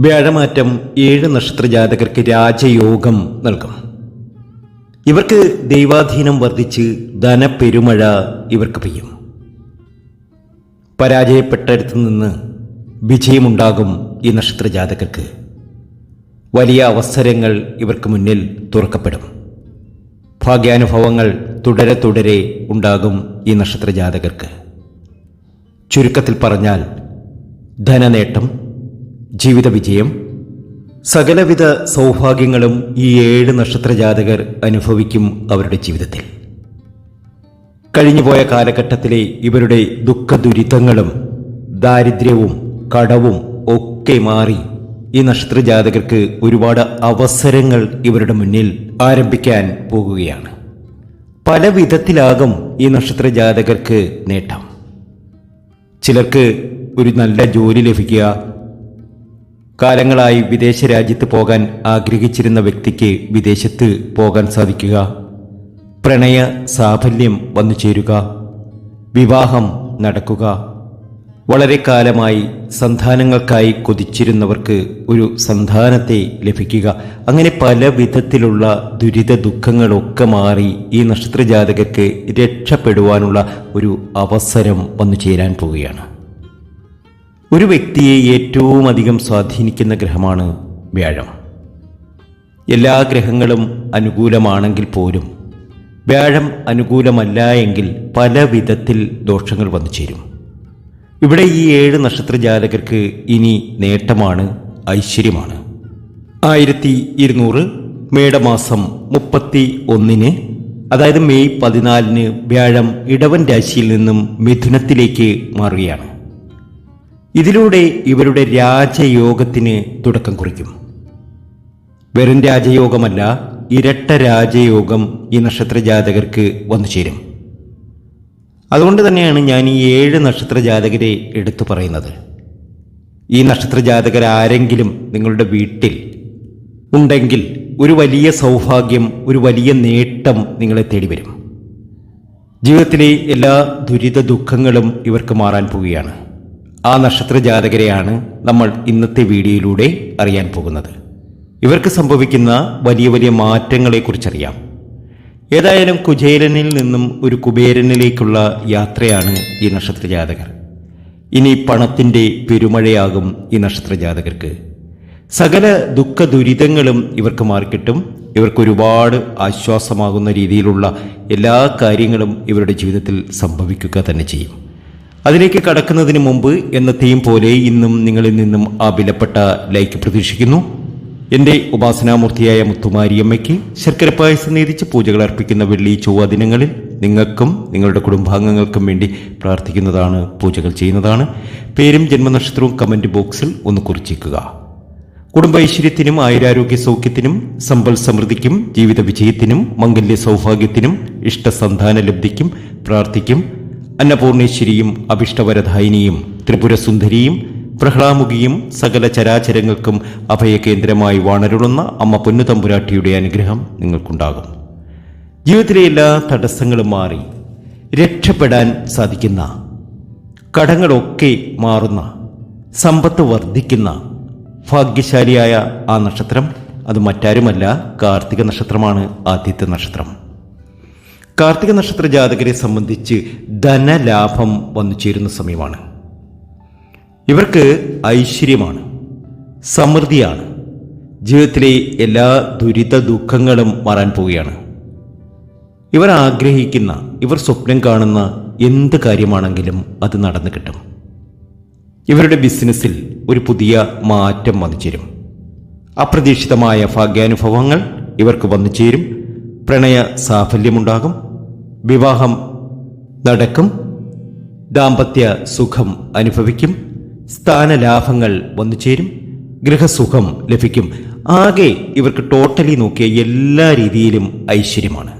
വ്യാഴമാറ്റം ഏഴ് നക്ഷത്ര ജാതകർക്ക് രാജയോഗം നൽകും. ഇവർക്ക് ദൈവാധീനം വർദ്ധിച്ച് ധനപ്പെരുമഴ ഇവർക്ക് പെയ്യും. പരാജയപ്പെട്ടടുത്ത് നിന്ന് വിജയമുണ്ടാകും ഈ നക്ഷത്ര ജാതകർക്ക് വലിയ അവസരങ്ങൾ ഇവർക്ക് മുന്നിൽ തുറക്കപ്പെടും. ഭാഗ്യാനുഭവങ്ങൾ തുടരെ തുടരെ ഉണ്ടാകും ഈ നക്ഷത്ര ജാതകർക്ക് ചുരുക്കത്തിൽ പറഞ്ഞാൽ ധനനേട്ടം ജീവിത വിജയം സകലവിധ സൗഭാഗ്യങ്ങളും ഈ ഏഴ് നക്ഷത്ര ജാതകർ അനുഭവിക്കും അവരുടെ ജീവിതത്തിൽ. കഴിഞ്ഞുപോയ കാലഘട്ടത്തിലെ ഇവരുടെ ദുഃഖ ദുരിതങ്ങളും ദാരിദ്ര്യവും കടവും ഒക്കെ മാറി ഈ നക്ഷത്ര ജാതകർക്ക് ഒരുപാട് അവസരങ്ങൾ ഇവരുടെ മുന്നിൽ ആരംഭിക്കാൻ പോകുകയാണ്. പല വിധത്തിലാകും ഈ നക്ഷത്ര ജാതകർക്ക് നേട്ടം. ചിലർക്ക് ഒരു നല്ല ജോലി ലഭിക്കുക. കാലങ്ങളായി വിദേശ രാജ്യത്ത് പോകാൻ ആഗ്രഹിച്ചിരുന്ന വ്യക്തിക്ക് വിദേശത്ത് പോകാൻ സാധിക്കുക. പ്രണയ സാഫല്യം വന്നു ചേരുക. വിവാഹം നടക്കുക. വളരെ കാലമായി സന്താനങ്ങൾക്കായി കൊതിച്ചിരുന്നവർക്ക് ഒരു സന്താനത്തെ ലഭിക്കുക. അങ്ങനെ പല വിധത്തിലുള്ള ദുരിത ദുഃഖങ്ങളൊക്കെ മാറി ഈ നക്ഷത്രജാതകർക്ക് രക്ഷപ്പെടുവാനുള്ള ഒരു അവസരം വന്നു ചേരാൻ പോവുകയാണ്. ഒരു വ്യക്തിയെ ഏറ്റവും അധികം സ്വാധീനിക്കുന്ന ഗ്രഹമാണ് വ്യാഴം. എല്ലാ ഗ്രഹങ്ങളും അനുകൂലമാണെങ്കിൽ പോലും വ്യാഴം അനുകൂലമല്ല എങ്കിൽ പല വിധത്തിൽ ദോഷങ്ങൾ വന്നു ചേരും. ഇവിടെ ഈ ഏഴ് നക്ഷത്ര ജാതകർക്ക് ഇനി നേട്ടമാണ് ഐശ്വര്യമാണ്. ആയിരത്തി ഇരുന്നൂറ് മേടമാസം മുപ്പത്തി ഒന്നിന് അതായത് മെയ് പതിനാലിന് വ്യാഴം ഇടവൻ രാശിയിൽ നിന്നും മിഥുനത്തിലേക്ക് മാറുകയാണ്. ഇതിലൂടെ ഇവരുടെ രാജയോഗത്തിന് തുടക്കം കുറിക്കും. വെറും രാജയോഗമല്ല ഇരട്ട രാജയോഗം ഈ നക്ഷത്ര ജാതകർക്ക് വന്നു ചേരും അതുകൊണ്ട് തന്നെയാണ് ഞാൻ ഈ ഏഴ് നക്ഷത്ര ജാതകരെ എടുത്തു പറയുന്നത്. ഈ നക്ഷത്ര ജാതകർ ആരെങ്കിലും നിങ്ങളുടെ വീട്ടിൽ ഉണ്ടെങ്കിൽ ഒരു വലിയ സൗഭാഗ്യം ഒരു വലിയ നേട്ടം നിങ്ങളെ തേടി വരും. ജീവിതത്തിലെ എല്ലാ ദുരിത ദുഃഖങ്ങളും ഇവർക്ക് മാറാൻ പോവുകയാണ്. ആ നക്ഷത്ര ജാതകരെയാണ് നമ്മൾ ഇന്നത്തെ വീഡിയോയിലൂടെ അറിയാൻ പോകുന്നത്. ഇവർക്ക് സംഭവിക്കുന്ന വലിയ വലിയ മാറ്റങ്ങളെക്കുറിച്ചറിയാം. ഏതായാലും കുചേരനിൽ നിന്നും ഒരു കുബേരനിലേക്കുള്ള യാത്രയാണ് ഈ നക്ഷത്രജാതകർ. ഇനി പണത്തിന്റെ പെരുമഴയാകും ഈ നക്ഷത്രജാതകർക്ക്. സകല ദുഃഖ ദുരിതങ്ങളും ഇവർക്ക് മാറിക്കിട്ടും. ഇവർക്ക് ഒരുപാട് ആശ്വാസമാകുന്ന രീതിയിലുള്ള എല്ലാ കാര്യങ്ങളും ഇവരുടെ ജീവിതത്തിൽ സംഭവിക്കുക തന്നെ ചെയ്യും. അതിലേക്ക് കടക്കുന്നതിന് മുമ്പ് എന്നത്തെയും പോലെ ഇന്നും നിങ്ങളിൽ നിന്നും ആ വിലപ്പെട്ട ലൈക്ക് പ്രതീക്ഷിക്കുന്നു. എന്റെ ഉപാസനാമൂർത്തിയായ മുത്തുമാരിയമ്മയ്ക്ക് ശർക്കര പായസം നേതിച്ച് പൂജകൾ അർപ്പിക്കുന്ന വെള്ളി ചൊവ്വ ദിനങ്ങളിൽ നിങ്ങൾക്കും നിങ്ങളുടെ കുടുംബാംഗങ്ങൾക്കും വേണ്ടി പ്രാർത്ഥിക്കുന്നതാണ് പൂജകൾ ചെയ്യുന്നതാണ്. പേരും ജന്മനക്ഷത്രവും കമന്റ് ബോക്സിൽ ഒന്ന് കുറിച്ചേക്കുക കുടുംബ ഐശ്വര്യത്തിനും ആയുരാരോഗ്യ സൗഖ്യത്തിനും സമ്പൽ സമൃദ്ധിക്കും ജീവിത വിജയത്തിനും മംഗല്യ സൗഭാഗ്യത്തിനും ഇഷ്ടസന്താന ലബ്ധിക്കും പ്രാർത്ഥിക്കും. അന്നപൂർണേശ്വരിയും അഭിഷ്ടവരധായിനിയും ത്രിപുരസുന്ദരിയും പ്രഹ്ലാമുഖിയും സകല ചരാചരങ്ങൾക്കും അഭയകേന്ദ്രമായി വാണരുളുന്ന അമ്മ പൊന്നുതമ്പുരാട്ടിയുടെ അനുഗ്രഹം നിങ്ങൾക്കുണ്ടാകും. ജീവിതത്തിലെ എല്ലാ തടസ്സങ്ങളും മാറി രക്ഷപ്പെടാൻ സാധിക്കുന്ന കടങ്ങളൊക്കെ മാറുന്ന സമ്പത്ത് വർദ്ധിക്കുന്ന ഭാഗ്യശാലിയായ ആ നക്ഷത്രം അത് മറ്റാരുമല്ല കാർത്തിക നക്ഷത്രമാണ് ആദ്യത്തെ നക്ഷത്രം. കാർത്തിക നക്ഷത്ര ജാതകരെ സംബന്ധിച്ച് ധനലാഭം വന്നു ചേരുന്ന സമയമാണ്. ഇവർക്ക് ഐശ്വര്യമാണ് സമൃദ്ധിയാണ്. ജീവിതത്തിലെ എല്ലാ ദുരിത ദുഃഖങ്ങളും മാറാൻ പോവുകയാണ്. ഇവർ ആഗ്രഹിക്കുന്ന ഇവർ സ്വപ്നം കാണുന്ന എന്ത് കാര്യമാണെങ്കിലും അത് നടന്നു കിട്ടും. ഇവരുടെ ബിസിനസ്സിൽ ഒരു പുതിയ മാറ്റം വന്നു ചേരും. അപ്രതീക്ഷിതമായ ഭാഗ്യാനുഭവങ്ങൾ ഇവർക്ക് വന്നു ചേരും. പ്രണയ സാഫല്യമുണ്ടാകും. വിവാഹം നടക്കും. ദാമ്പത്യ സുഖം അനുഭവിക്കും. സ്ഥാനലാഭങ്ങൾ വന്നു ചേരും ഗൃഹസുഖം ലഭിക്കും. ആകെ ഇവർക്ക് ടോട്ടലി നോക്കിയ എല്ലാ രീതിയിലും ഐശ്വര്യമാണ്.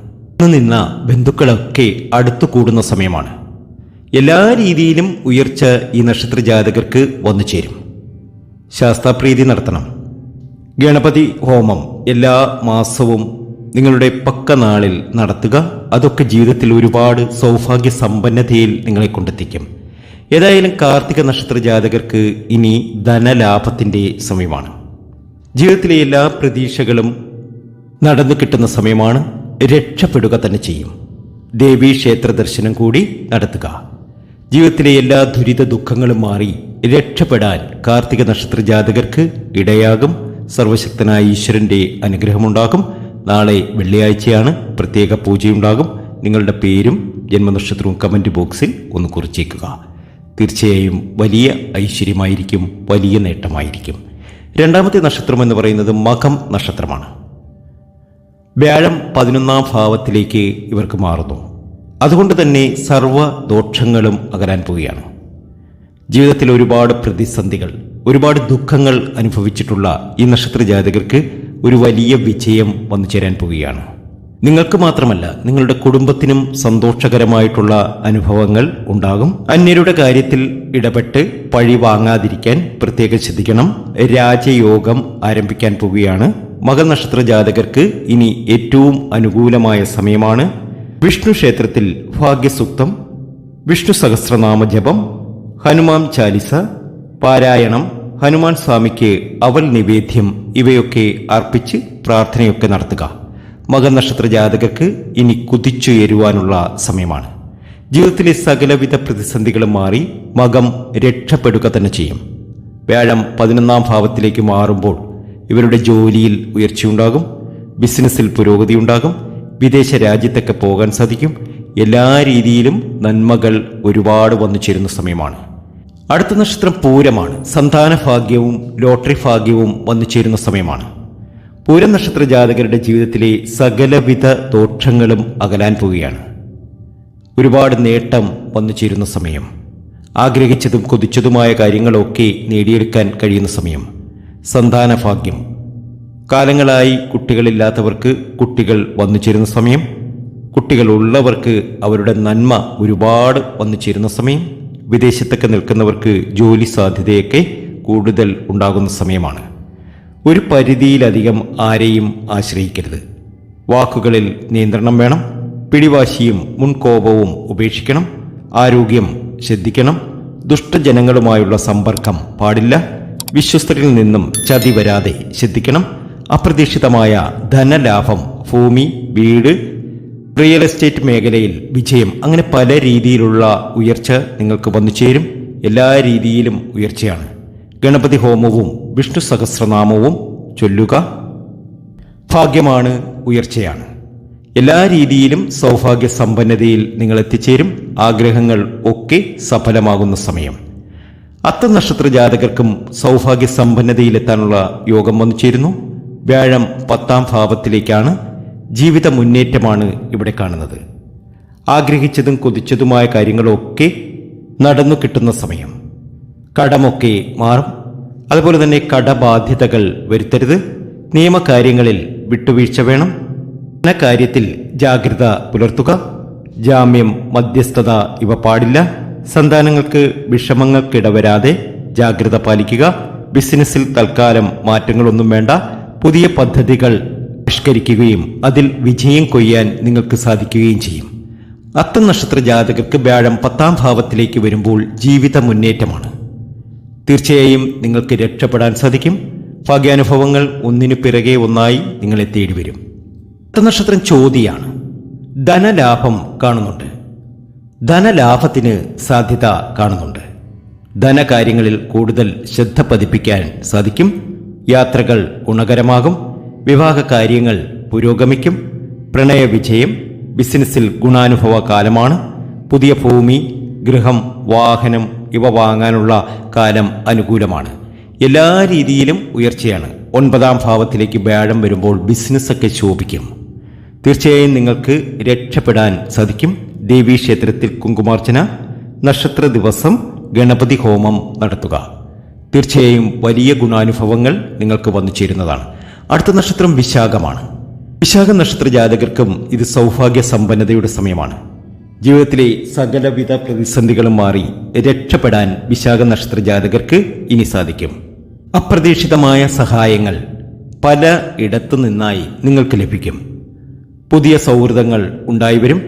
നിന്ന ബന്ധുക്കളൊക്കെ അടുത്തു കൂടുന്ന സമയമാണ്. എല്ലാ രീതിയിലും ഉയർച്ച ഈ നക്ഷത്ര ജാതകർക്ക് വന്നു ചേരും. ശാസ്ത്രപ്രീതി നടത്തണം. ഗണപതി ഹോമം എല്ലാ മാസവും നിങ്ങളുടെ പക്ക നാളിൽ നടത്തുക. അതൊക്കെ ജീവിതത്തിൽ ഒരുപാട് സൗഭാഗ്യ സമ്പന്നതയിൽ നിങ്ങളെ കൊണ്ടെത്തിക്കും. ഏതായാലും കാർത്തിക നക്ഷത്ര ജാതകർക്ക് ഇനി ധനലാഭത്തിന്റെ സമയമാണ്. ജീവിതത്തിലെ എല്ലാ പ്രതീക്ഷകളും നടന്നു കിട്ടുന്ന സമയമാണ്. രക്ഷപ്പെടുക തന്നെ ചെയ്യും. ദേവീ ക്ഷേത്ര ദർശനം കൂടി നടത്തുക. ജീവിതത്തിലെ എല്ലാ ദുരിത ദുഃഖങ്ങളും മാറി രക്ഷപ്പെടാൻ കാർത്തിക നക്ഷത്ര ജാതകർക്ക് ഇടയാകും. സർവശക്തനായ ഈശ്വരന്റെ അനുഗ്രഹമുണ്ടാകും. നാളെ വെള്ളിയാഴ്ചയാണ് പ്രത്യേക പൂജയുണ്ടാകും. നിങ്ങളുടെ പേരും ജന്മനക്ഷത്രവും കമന്റ് ബോക്സിൽ ഒന്ന് കുറിച്ചേക്കുക. തീർച്ചയായും വലിയ ഐശ്വര്യമായിരിക്കും വലിയ നേട്ടമായിരിക്കും. രണ്ടാമത്തെ നക്ഷത്രം എന്ന് പറയുന്നത് മകം നക്ഷത്രമാണ്. വ്യാഴം പതിനൊന്നാം ഭാവത്തിലേക്ക് ഇവർക്ക് മാറുന്നു. അതുകൊണ്ട് തന്നെ സർവ ദോഷങ്ങളും അകലാൻ പോവുകയാണ്. ജീവിതത്തിൽ ഒരുപാട് പ്രതിസന്ധികൾ ഒരുപാട് ദുഃഖങ്ങൾ അനുഭവിച്ചിട്ടുള്ള ഈ നക്ഷത്ര ജാതകർക്ക് ഒരു വലിയ വിജയം വന്നു ചേരാൻ പോവുകയാണ്. നിങ്ങൾക്ക് മാത്രമല്ല നിങ്ങളുടെ കുടുംബത്തിനും സന്തോഷകരമായിട്ടുള്ള അനുഭവങ്ങൾ ഉണ്ടാകും. അന്യരുടെ കാര്യത്തിൽ ഇടപെട്ട് പഴി വാങ്ങാതിരിക്കാൻ പ്രത്യേകം ശ്രദ്ധിക്കണം. രാജയോഗം ആരംഭിക്കാൻ പോവുകയാണ്. മകനക്ഷത്ര ജാതകർക്ക് ഇനി ഏറ്റവും അനുകൂലമായ സമയമാണ്. വിഷ്ണു ക്ഷേത്രത്തിൽ ഭാഗ്യസൂക്തം വിഷ്ണു സഹസ്രനാമ ജപം ഹനുമാൻ ചാലിസ പാരായണം ഹനുമാൻ സ്വാമിക്ക് അവൽ നിവേദ്യം ഇവയൊക്കെ അർപ്പിച്ച് പ്രാർത്ഥനയൊക്കെ നടത്തുക. മകനക്ഷത്ര ജാതകർക്ക് ഇനി കുതിച്ചുയരുവാനുള്ള സമയമാണ്. ജീവിതത്തിലെ സകലവിധ പ്രതിസന്ധികളും മാറി മകം രക്ഷപ്പെടുക തന്നെ ചെയ്യും. വ്യാഴം പതിനൊന്നാം ഭാവത്തിലേക്ക് മാറുമ്പോൾ ഇവരുടെ ജോലിയിൽ ഉയർച്ചയുണ്ടാകും ബിസിനസ്സിൽ പുരോഗതി ഉണ്ടാകും വിദേശ രാജ്യത്തൊക്കെ പോകാൻ സാധിക്കും എല്ലാ രീതിയിലും നന്മകൾ ഒരുപാട് വന്നു ചേരുന്ന സമയമാണ്. അടുത്ത നക്ഷത്രം പൂരമാണ്. സന്താന ഭാഗ്യവും ലോട്ടറി ഭാഗ്യവും വന്നു ചേരുന്ന സമയമാണ്. പൂരം നക്ഷത്ര ജാതകരുടെ ജീവിതത്തിലെ സകലവിധ ദോഷങ്ങളും അകലാൻ പോവുകയാണ്. ഒരുപാട് നേട്ടം വന്നു ചേരുന്ന സമയം. ആഗ്രഹിച്ചതും കൊതിച്ചതുമായ കാര്യങ്ങളൊക്കെ നേടിയെടുക്കാൻ കഴിയുന്ന സമയം. സന്താന ഭാഗ്യം. കാലങ്ങളായി കുട്ടികളില്ലാത്തവർക്ക് കുട്ടികൾ വന്നു ചേരുന്ന സമയം. കുട്ടികളുള്ളവർക്ക് അവരുടെ നന്മ ഒരുപാട് വന്നു ചേരുന്ന സമയം. വിദേശത്തൊക്കെ നിൽക്കുന്നവർക്ക് ജോലി സാധ്യതയൊക്കെ കൂടുതൽ ഉണ്ടാകുന്ന സമയമാണ്. ഒരു പരിധിയിലധികം ആരെയും ആശ്രയിക്കരുത്. വാക്കുകളിൽ നിയന്ത്രണം വേണം പിടിവാശിയും മുൻകോപവും ഉപേക്ഷിക്കണം ആരോഗ്യം ശ്രദ്ധിക്കണം ദുഷ്ടജനങ്ങളുമായുള്ള സമ്പർക്കം പാടില്ല വിശ്വസ്തരിൽ നിന്നും ചതി വരാതെ ശ്രദ്ധിക്കണം അപ്രതീക്ഷിതമായ ധനലാഭം ഭൂമി വീട് റിയൽ എസ്റ്റേറ്റ് മേഖലയിൽ വിജയം അങ്ങനെ പല രീതിയിലുള്ള ഉയർച്ച നിങ്ങൾക്ക് വന്നു ചേരും എല്ലാ രീതിയിലും ഉയർച്ചയാണ്. ഗണപതി ഹോമവും വിഷ്ണു സഹസ്രനാമവും ചൊല്ലുക ഭാഗ്യമാണ് ഉയർച്ചയാണ്. എല്ലാ രീതിയിലും സൗഭാഗ്യ സമ്പന്നതയിൽ നിങ്ങൾ എത്തിച്ചേരും. ആഗ്രഹങ്ങൾ ഒക്കെ സഫലമാകുന്ന സമയം. അത്ത നക്ഷത്ര ജാതകർക്കും സൗഭാഗ്യ സമ്പന്നതയിലെത്താനുള്ള യോഗം വന്നു ചേരുന്നു. വ്യാഴം പത്താം ഭാവത്തിലേക്കാണ് ജീവിത മുന്നേറ്റമാണ് ഇവിടെ കാണുന്നത്. ആഗ്രഹിച്ചതും കൊതിച്ചതുമായ കാര്യങ്ങളൊക്കെ നടന്നു കിട്ടുന്ന സമയം. കടമൊക്കെ മാറും. അതുപോലെ തന്നെ കടബാധ്യതകൾ വരുത്തരുത്. നിയമകാര്യങ്ങളിൽ വിട്ടുവീഴ്ച വേണം. ധനകാര്യത്തിൽ ജാഗ്രത പുലർത്തുക. ജാമ്യം മധ്യസ്ഥത ഇവ പാടില്ല. സന്താനങ്ങൾക്ക് വിഷമങ്ങൾക്കിടവരാതെ ജാഗ്രത പാലിക്കുക. ബിസിനസ്സിൽ തൽക്കാലം മാറ്റങ്ങളൊന്നും വേണ്ട. പുതിയ പദ്ധതികൾ ആവിഷ്കരിക്കുകയും അതിൽ വിജയം കൊയ്യാൻ നിങ്ങൾക്ക് സാധിക്കുകയും ചെയ്യും. അത്തം നക്ഷത്ര ജാതകർക്ക് വ്യാഴം പത്താം ഭാവത്തിലേക്ക് വരുമ്പോൾ ജീവിത മുന്നേറ്റമാണ്. തീർച്ചയായും നിങ്ങൾക്ക് രക്ഷപ്പെടാൻ സാധിക്കും. ഭാഗ്യാനുഭവങ്ങൾ ഒന്നിനു പിറകെ ഒന്നായി നിങ്ങളെ തേടി വരും നക്ഷത്രം ചോതിയാണ്. ധനലാഭം കാണുന്നുണ്ട്. ധനലാഭത്തിന് സാധ്യത കാണുന്നുണ്ട്. ധനകാര്യങ്ങളിൽ കൂടുതൽ ശ്രദ്ധ പതിപ്പിക്കാൻ സാധിക്കും. യാത്രകൾ ഗുണകരമാകും. വിവാഹ കാര്യങ്ങൾ പുരോഗമിക്കും. പ്രണയവിജയം ബിസിനസ്സിൽ ഗുണാനുഭവ കാലമാണ് പുതിയ ഭൂമി ഗൃഹം വാഹനം ഇവ വാങ്ങാനുള്ള കാലം അനുകൂലമാണ്. എല്ലാ രീതിയിലും ഉയർച്ചയാണ്. ഒൻപതാം ഭാവത്തിലേക്ക് വ്യാഴം വരുമ്പോൾ ബിസിനസ്സൊക്കെ ശോഭിക്കും. തീർച്ചയായും നിങ്ങൾക്ക് രക്ഷപ്പെടാൻ സാധിക്കും. ദേവീക്ഷേത്രത്തിൽ കുങ്കുമാർച്ചന നക്ഷത്ര ദിവസം ഗണപതി ഹോമം നടത്തുക. തീർച്ചയായും വലിയ ഗുണാനുഭവങ്ങൾ നിങ്ങൾക്ക് വന്നു ചേരുന്നതാണ്. അടുത്ത നക്ഷത്രം വിശാഖമാണ്. വിശാഖ നക്ഷത്ര ജാതകർക്കും ഇത് സൗഭാഗ്യ സമ്പന്നതയുടെ സമയമാണ്. ജീവിതത്തിലെ സകലവിധ പ്രതിസന്ധികളും മാറി രക്ഷപ്പെടാൻ വിശാഖ നക്ഷത്ര ജാതകർക്ക് ഇനി സാധിക്കും. അപ്രതീക്ഷിതമായ സഹായങ്ങൾ പല ഇടത്തു നിന്നായി നിങ്ങൾക്ക് ലഭിക്കും. പുതിയ സൗഹൃദങ്ങൾ ഉണ്ടായി വരും.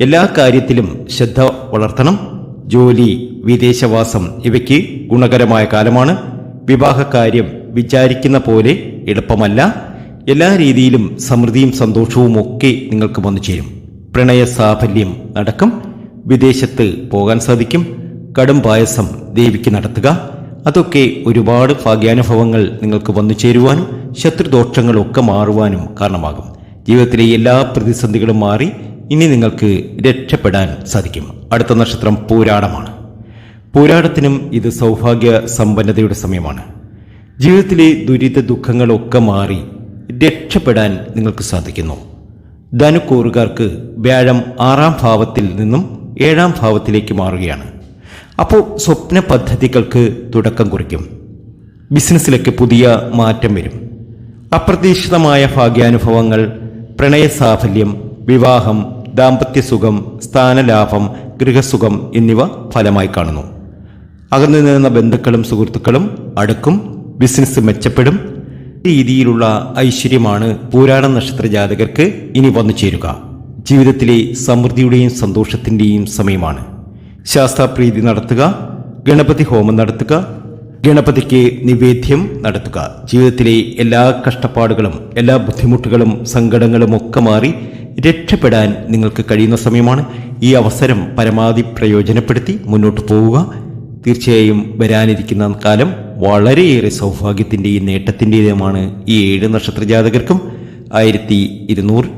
എല്ലാ കാര്യത്തിലും ശ്രദ്ധ വളർത്തണം. ജോലി വിദേശവാസം ഇവയ്ക്ക് ഗുണകരമായ കാലമാണ്. വിവാഹകാര്യം വിചാരിക്കുന്ന പോലെ എളുപ്പമല്ല. എല്ലാ രീതിയിലും സമൃദ്ധിയും സന്തോഷവും ഒക്കെ നിങ്ങൾക്ക് വന്നു ചേരും പ്രണയ സാഫല്യം നടക്കും. വിദേശത്ത് പോകാൻ സാധിക്കും. കടും പായസം ദേവിക്ക് നടത്തുക. അതൊക്കെ ഒരുപാട് ഭാഗ്യാനുഭവങ്ങൾ നിങ്ങൾക്ക് വന്നു ചേരുവാനും ശത്രുദോഷങ്ങളൊക്കെ മാറുവാനും കാരണമാകും. ജീവിതത്തിലെ എല്ലാ പ്രതിസന്ധികളും മാറി ഇനി നിങ്ങൾക്ക് രക്ഷപ്പെടാൻ സാധിക്കും. അടുത്ത നക്ഷത്രം പൂരാടമാണ്. പൂരാടത്തിനും ഇത് സൗഭാഗ്യ സമ്പന്നതയുടെ സമയമാണ്. ജീവിതത്തിലെ ദുരിത ദുഃഖങ്ങളൊക്കെ മാറി രക്ഷപ്പെടാൻ നിങ്ങൾക്ക് സാധിക്കുന്നു. ധനുക്കൂറുകാർക്ക് വ്യാഴം ആറാം ഭാവത്തിൽ നിന്നും ഏഴാം ഭാവത്തിലേക്ക് മാറുകയാണ്. അപ്പോൾ സ്വപ്ന പദ്ധതികൾക്ക് തുടക്കം കുറിക്കും. ബിസിനസ്സിലേക്ക് പുതിയ മാറ്റം വരും. അപ്രതീക്ഷിതമായ ഭാഗ്യാനുഭവങ്ങൾ പ്രണയസാഫല്യം വിവാഹം ദാമ്പത്യസുഖം സ്ഥാനലാഭം ഗൃഹസുഖം എന്നിവ ഫലമായി കാണുന്നു. അകന്നു നിന്ന ബന്ധുക്കളും സുഹൃത്തുക്കളും അടുക്കും ബിസിനസ് മെച്ചപ്പെടും രീതിയിലുള്ള ഐശ്വര്യമാണ് പൂരാട നക്ഷത്ര ജാതകർക്ക് ഇനി വന്നു ചേരുക. ജീവിതത്തിലെ സമൃദ്ധിയുടെയും സന്തോഷത്തിന്റെയും സമയമാണ്. ശാസ്ത്രപ്രീതി നടത്തുക ഗണപതി ഹോമം നടത്തുക ഗണപതിക്ക് നിവേദ്യം നടത്തുക. ജീവിതത്തിലെ എല്ലാ കഷ്ടപ്പാടുകളും എല്ലാ ബുദ്ധിമുട്ടുകളും സങ്കടങ്ങളും ഒക്കെ മാറി രക്ഷപ്പെടാൻ നിങ്ങൾക്ക് കഴിയുന്ന സമയമാണ്. ഈ അവസരം പരമാവധി പ്രയോജനപ്പെടുത്തി മുന്നോട്ട് പോവുക. തീർച്ചയായും വരാനിരിക്കുന്ന കാലം വളരെയേറെ സൗഭാഗ്യത്തിന്റെയും നേട്ടത്തിന്റെതുമാണ് ഈ ഏഴ് നക്ഷത്ര ജാതകർക്കും ആയിരത്തി ഇരുന്നൂറ്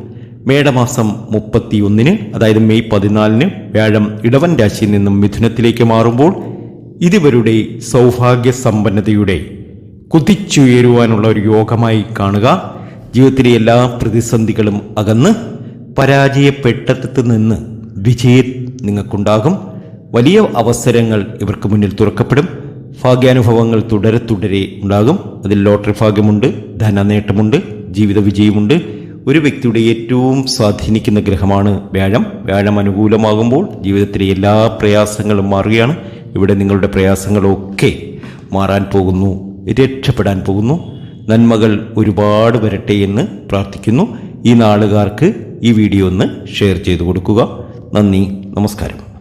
മേടമാസം മുപ്പത്തി ഒന്നിന് അതായത് മെയ് പതിനാലിന് വ്യാഴം ഇടവൻ രാശിയിൽ നിന്നും മിഥുനത്തിലേക്ക് മാറുമ്പോൾ ഇതിവരുടെ സൗഭാഗ്യ സമ്പന്നതയുടെ കുതിച്ചുയരുവാനുള്ള ഒരു യോഗമായി കാണുക. ജീവിതത്തിലെ എല്ലാ പ്രതിസന്ധികളും അകന്ന് പരാജയപ്പെട്ടിടത്ത് നിന്ന് വിജയം നിങ്ങൾക്കുണ്ടാകും. വലിയ അവസരങ്ങൾ ഇവർക്ക് മുന്നിൽ തുറക്കപ്പെടും. ഭാഗ്യാനുഭവങ്ങൾ തുടരെ തുടരെ ഉണ്ടാകും. അതിൽ ലോട്ടറി ഭാഗ്യമുണ്ട് ധനനേട്ടമുണ്ട് ജീവിത വിജയമുണ്ട്. ഒരു വ്യക്തിയുടെ ഏറ്റവും സ്വാധീനിക്കുന്ന ഗ്രഹമാണ് വ്യാഴം. വ്യാഴം അനുകൂലമാകുമ്പോൾ ജീവിതത്തിലെ എല്ലാ പ്രയാസങ്ങളും മാറുകയാണ്. ഇവിടെ നിങ്ങളുടെ പ്രയാസങ്ങളൊക്കെ മാറാൻ പോകുന്നു രക്ഷപ്പെടാൻ പോകുന്നു. നന്മകൾ ഒരുപാട് വരട്ടെ എന്ന് പ്രാർത്ഥിക്കുന്നു. ഈ നാളുകാർക്ക് ഈ വീഡിയോ ഒന്ന് ഷെയർ ചെയ്തു കൊടുക്കുക. നന്ദി നമസ്കാരം.